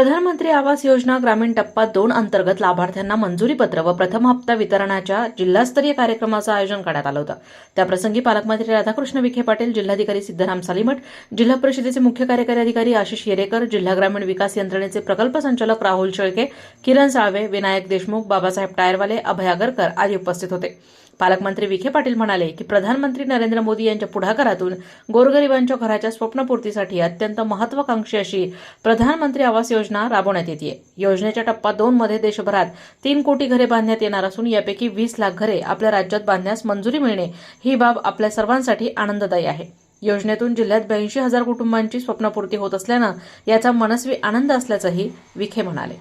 प्रधानमंत्री आवास योजना ग्रामीण टप्पा दोन अंतर्गत लाभार्थ्यांना मंजुरीपत्र व प्रथम हप्ता वितरणाच्या जिल्हास्तरीय कार्यक्रमाचं आयोजन करण्यात आलं होतं. त्याप्रसंगी पालकमंत्री राधाकृष्ण विखे पाटील जिल्हाधिकारी सिद्धराम सालीमठ जिल्हा परिषदेचे मुख्य कार्यकारी अधिकारी आशिष येरेकर जिल्हा ग्रामीण विकास यंत्रणेचे प्रकल्प संचालक राहुल शेळके किरण साळवे विनायक देशमुख बाबासाहेब टायरवाले अभय आगरकर आदी उपस्थित होते. पालकमंत्री विखे पाटील म्हणाले की प्रधानमंत्री नरेंद्र मोदी यांच्या पुढाकारातून गोरगरिबांच्या घराच्या स्वप्नपूर्तीसाठी अत्यंत महत्वाकांक्षी अशी प्रधानमंत्री आवास योजना राबवण्यात येते योजनेच्या टप्पा दोन मध्ये देशभरात तीन कोटी घरे बांधण्यात येणार असून यापैकी वीस लाख घरे आपल्या राज्यात बांधण्यास मंजुरी मिळणे ही बाब आपल्या सर्वांसाठी आनंददायी आहे. योजनेतून जिल्ह्यात ब्याऐंशी हजार कुटुंबांची स्वप्नपूर्ती होत असल्यानं याचा मनस्वी आनंद असल्याचंही विखे म्हणाले.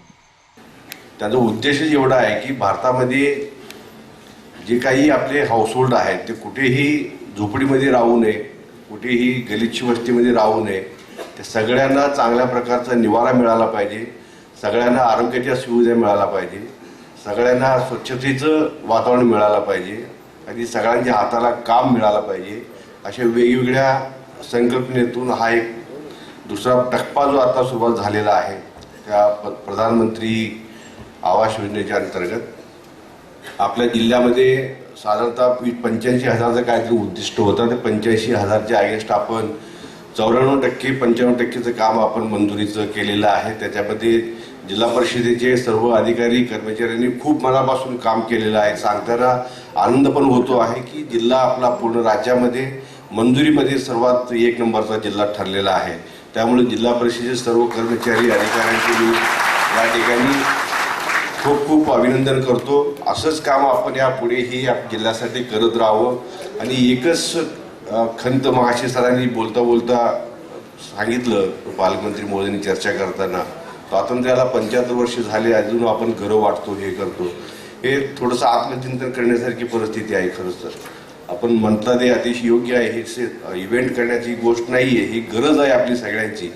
त्याचा उद्देशच एवढा आहे की भारतामध्ये जे काही आपले हाऊसहोल्ड आहेत ते कुठेही झोपडीमध्ये राहू नये कुठेही गलिच्छ वस्तीमध्ये राहू नये. त्या सगळ्यांना चांगल्या प्रकारचा निवारा मिळाला पाहिजे. सगळ्यांना आरोग्याच्या सुविधा मिळाला पाहिजे. सगळ्यांना स्वच्छतेचं वातावरण मिळालं पाहिजे. आणि सगळ्यांच्या हाताला काम मिळालं पाहिजे. अशा वेगवेगळ्या संकल्पनेतून हा एक दुसरा टप्पा जो आता सुरुवात झालेला आहे त्या प- प्रधानमंत्री आवास योजनेच्या अंतर्गत. आपल्या जिल्ह्यामध्ये साधारणतः पंच्याऐंशी हजारचं काहीतरी उद्दिष्ट होतं ते पंच्याऐंशी हजारच्या अगेन्स्ट आपण चौऱ्याण्णव टक्के पंच्याण्णव टक्केचं काम आपण मंजुरीचं केलेलं आहे. त्याच्यामध्ये जिल्हा परिषदेचे सर्व अधिकारी कर्मचाऱ्यांनी खूप मनापासून काम केलेलं आहे. सांगताना आनंद पण होतो आहे की जिल्हा आपला पूर्ण राज्यामध्ये मंजुरीमध्ये सर्वात एक नंबरचा जिल्हा ठरलेला आहे. त्यामुळे जिल्हा परिषदेचे सर्व कर्मचारी अधिकाऱ्यांचे या ठिकाणी खूप खूप अभिनंदन करतो. असंच काम आपण यापुढेही या जिल्ह्यासाठी करत राहावं. आणि एकच खंत मगाशी सरांनी बोलता बोलता सांगितलं पालकमंत्री मोदींनी चर्चा करताना. स्वातंत्र्याला पंच्याहत्तर वर्ष झाले अजून आपण घरं वाटतो हे करतो. हे थोडंसं आत्मचिंतन करण्यासारखी परिस्थिती आहे खरंच तर. आपण म्हणता ते अतिशय योग्य आहे. हे इव्हेंट करण्याची गोष्ट नाही आहे ही गरज आहे आपली सगळ्यांची.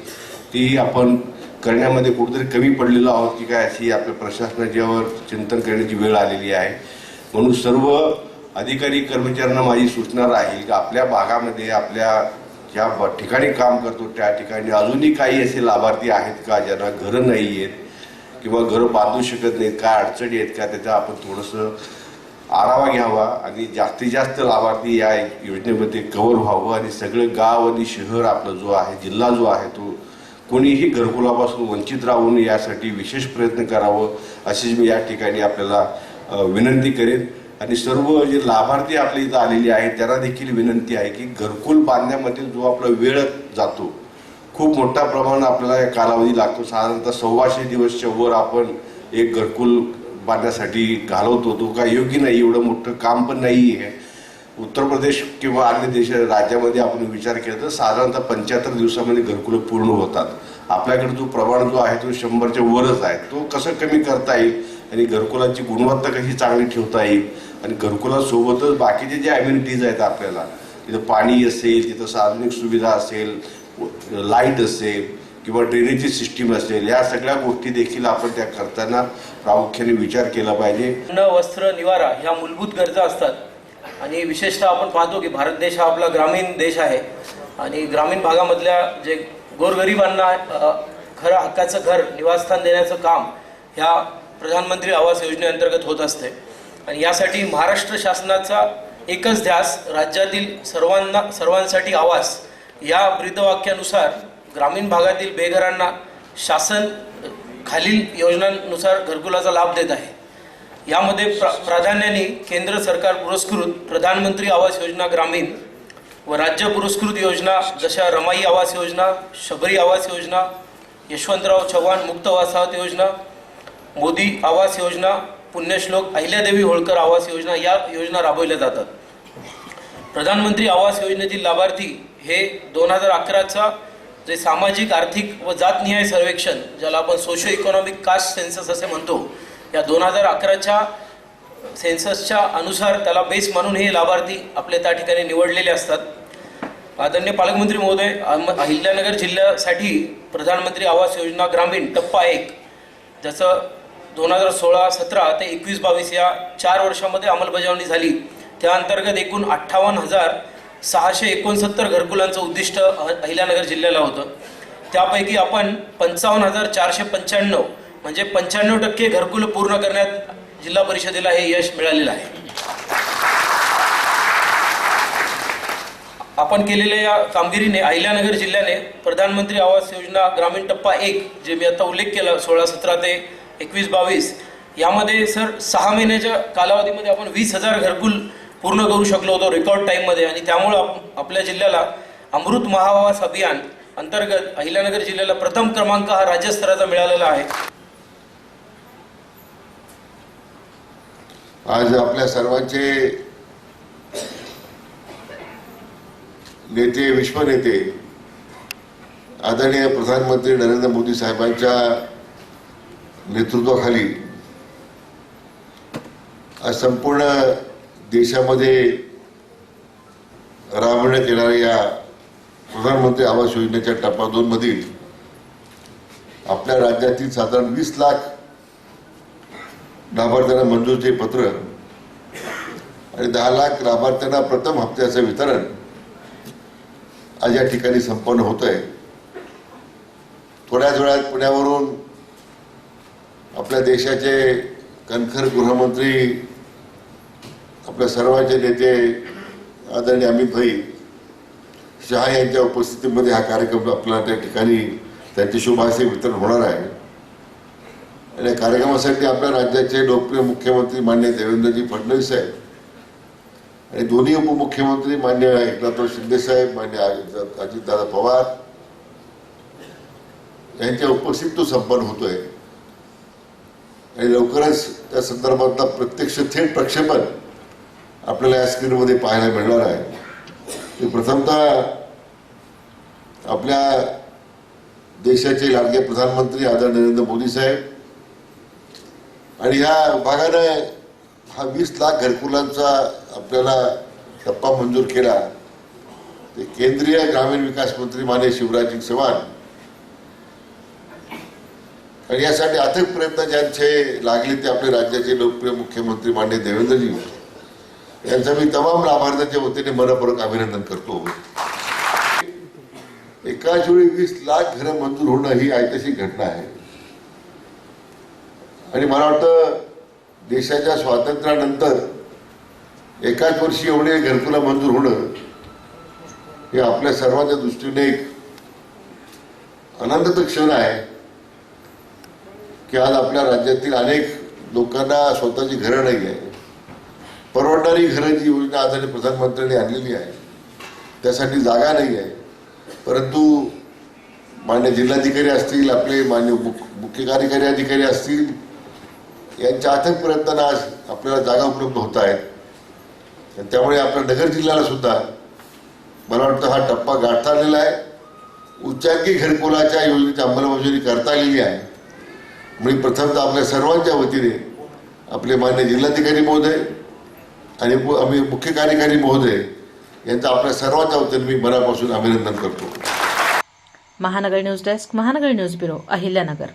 ती आपण करण्यामध्ये कुठेतरी कमी पडलेलो आहोत की काय अशी आपल्या प्रशासनाच्यावर चिंतन करण्याची वेळ आलेली आहे. म्हणून सर्व अधिकारी कर्मचाऱ्यांना माझी सूचना राहील की आपल्या भागामध्ये आपल्या ज्या ठिकाणी काम करतो त्या ठिकाणी अजूनही काही असे लाभार्थी आहेत का ज्यांना घरं नाही आहेत किंवा घरं बांधू शकत नाहीत काय अडचणी आहेत का त्याचा आपण थोडंसं आढावा घ्यावा आणि जास्तीत जास्त लाभार्थी या योजनेमध्ये कव्हर व्हावं आणि सगळं गाव आणि शहर आपलं जो आहे जिल्हा जो आहे तो कोणीही घरकुलापासून वंचित राहू नये यासाठी विशेष प्रयत्न करावं अशीच मी या ठिकाणी आपल्याला विनंती करेन. आणि सर्व जे लाभार्थी आपल्या इथं आलेले आहेत त्यांना देखील विनंती आहे की घरकुल बांधण्यामध्ये जो आपला वेळ जातो खूप मोठ्या प्रमाणात आपल्याला या कालावधी लागतो. साधारणतः सव्वाशे दिवसच्या वर आपण एक घरकुल बांधण्यासाठी घालवतो. तो काय योग्य नाही एवढं मोठं काम पण नाही आहे उत्तर प्रदेश किंवा अन्य देश राज्यामध्ये आपण विचार केला तर साधारणतः पंच्याहत्तर दिवसामध्ये घरकुलं पूर्ण होतात. आपल्याकडे जो प्रमाण जो आहे तो शंभरच्या वरच आहे. तो कसं कमी करता येईल? आणि घरकुलाची गुणवत्ता कशी चांगली ठेवता येईल? आणि घरकुलासोबतच बाकीचे जे ॲम्युनिटीज आहेत आपल्याला तिथं पाणी असेल तिथं सार्वजनिक सुविधा असेल लाइट असेल किंवा ड्रेनेजची सिस्टीम असेल या सगळ्या गोष्टी देखील आपण त्या करताना प्रामुख्याने विचार केला पाहिजे. अन्न वस्त्र निवारा ह्या मूलभूत गरजा असतात. आणि विशेषतः आपण पाहतो की भारत देश हा आपला ग्रामीण देश आहे. आणि ग्रामीण भागामधल्या जे गोरगरिबांना खरं हक्काचं घर निवासस्थान देण्याचं काम ह्या प्रधानमंत्री आवास योजनेअंतर्गत होत असते. आणि यासाठी महाराष्ट्र शासनाचा एकच ध्यास राज्यातील सर्वांना सर्वांसाठी आवास या ब्रीदवाक्यानुसार ग्रामीण भागातील बेघरांना शासन खालील योजनांनुसार घरकुलाचा लाभ देत आहे. यामध्ये प्रा प्राधान्याने केंद्र सरकार पुरस्कृत प्रधानमंत्री आवास योजना ग्रामीण व राज्य पुरस्कृत योजना जशा रमाई आवास योजना शबरी आवास योजना यशवंतराव चव्हाण मुक्त वसाहत योजना मोदी आवास योजना पुण्यश्लोक अहिल्यादेवी होळकर आवास योजना या योजना राबवल्या जातात. प्रधानमंत्री आवास योजनेतील लाभार्थी हे दोन हजार अकराचा जे सामाजिक आर्थिक व जातनिहाय सर्वेक्षण ज्याला आपण सोशो इकॉनॉमिक कास्ट सेन्सस असे म्हणतो या दोन हजार अकराच्या सेन्ससच्या अनुसार त्याला बेस म्हणून हे लाभार्थी आपले त्या ठिकाणी निवडलेले असतात. आदरणीय पालकमंत्री महोदय अहिल्यानगर जिल्ह्यासाठी प्रधानमंत्री आवास योजना ग्रामीण टप्पा एक ज्याचं दोन हजार सोळा सतरा ते एकवीस बावीस या चार वर्षामध्ये अंमलबजावणी झाली. त्या अंतर्गत एकूण अठ्ठावन्न हजार सहाशे एकोणसत्तर घरकुलांचं उद्दिष्ट अहिल्यानगर जिल्ह्याला होतं. त्यापैकी आपण पंचावन्न हजार चारशे पंच्याण्णव म्हणजे पंच्याण्णव टक्के घरकुल पूर्ण करण्यात जिल्हा परिषदेला हे यश मिळालेलं आहे. आपण केलेल्या या कामगिरीने अहिल्यानगर जिल्ह्याने प्रधानमंत्री आवास योजना ग्रामीण टप्पा एक जे मी आता उल्लेख केला सोळा सतरा ते एकवीस बावीस यामध्ये सर सहा महिन्याच्या कालावधीमध्ये आपण वीस हजार घरकुल पूर्ण करू शकलो होतो रेकॉर्ड टाईममध्ये आणि त्यामुळं आपल्या जिल्ह्याला अमृत महावास अभियान अंतर्गत अहिल्यानगर जिल्ह्याला प्रथम क्रमांक हा राज्यस्तराचा मिळालेला आहे. आज आपल्या सर्वांचे नेते विश्वनेते आदरणीय प्रधानमंत्री नरेंद्र मोदी साहेबांच्या नेतृत्वाखाली आज संपूर्ण देशामध्ये राबवण्यात येणाऱ्या या प्रधानमंत्री आवास योजनेच्या टप्पा दोन मधील आपल्या राज्यातील साधारण वीस लाख लाभार्थ्यांना मंजूरचे पत्र. आणि दहा लाख लाभार्थ्यांना प्रथम हप्त्याचं वितरण आज या ठिकाणी संपन्न होत आहे थोड्याच वेळात पुण्यावरून आपल्या देशाचे कणखर गृहमंत्री आपल्या सर्वांचे नेते आदरणीय अमित भाई शहा यांच्या उपस्थितीमध्ये हा कार्यक्रम आपल्या त्या ठिकाणी त्यांचे शुभाशय वितरण होणार आहे. आणि या कार्यक्रमासाठी आपल्या राज्याचे लोकप्रिय मुख्यमंत्री मान्य देवेंद्रजी फडणवीस साहेब आणि दोन्ही उपमुख्यमंत्री मान्य एकनाथराव शिंदे साहेब मान्य अजित- अजितदादा पवार यांच्या उपस्थित तो संपन्न होतोय आणि लवकरच त्या संदर्भातला प्रत्यक्ष थेट प्रक्षेपण आपल्याला या स्क्रीनमध्ये पाहायला मिळणार आहे ते प्रथमतः आपल्या देशाचे लाडके प्रधानमंत्री आदरणीय नरेंद्र मोदी साहेब आणि ह्या विभागानं हा वीस लाख घरकुलांचा आपल्याला टप्पा मंजूर केला. ते केंद्रीय ग्रामीण विकास मंत्री माने शिवराज चव्हाण. आणि यासाठी अथक प्रयत्न ज्यांचे लागले ते आपले राज्याचे लोकप्रिय मुख्यमंत्री मान्य देवेंद्रजी. यांचं मी तमाम लाभार्थ्यांच्या वतीने मनपूर्वक अभिनंदन करतो. एकाच वेळी वीस लाख घरं मंजूर होणं ही ऐतिहासिक घटना आहे. आणि मला वाटतं देशाच्या स्वातंत्र्यानंतर एकाच वर्षी एवढे घरकुला मंजूर होणं हे आपल्या सर्वांच्या दृष्टीने एक आनंदाचा क्षण आहे की आज आपल्या राज्यातील अनेक लोकांना स्वतःची घरं नाही आहे. परवडणारी घरं जी योजना आदरणीय प्रधानमंत्र्यांनी आणलेली आहे त्यासाठी जागा नाही आहे. परंतु मान्य जिल्हाधिकारी असतील आपले मान्य मुख्य कार्यकारी अधिकारी असतील यांच्या अथक प्रयत्नानं आज आपल्याला जागा उपलब्ध होत आहेत. त्यामुळे आपल्या नगर जिल्ह्याला सुद्धा मला वाटतं हा टप्पा गाठता आलेला आहे. उच्चांकी घरकुलाच्या योजनेची अंमलबजावणी करता आलेली आहे. म्हणजे प्रथमतः आपल्या सर्वांच्या वतीने आपले मान्य जिल्हाधिकारी महोदय आणि आम्ही मुख्य कार्यकारी महोदय यांचं आपल्या सर्वांच्या वतीने मी मनापासून अभिनंदन करतो. Mahanagar news desk Mahanagar news bureau Ahilyanagar.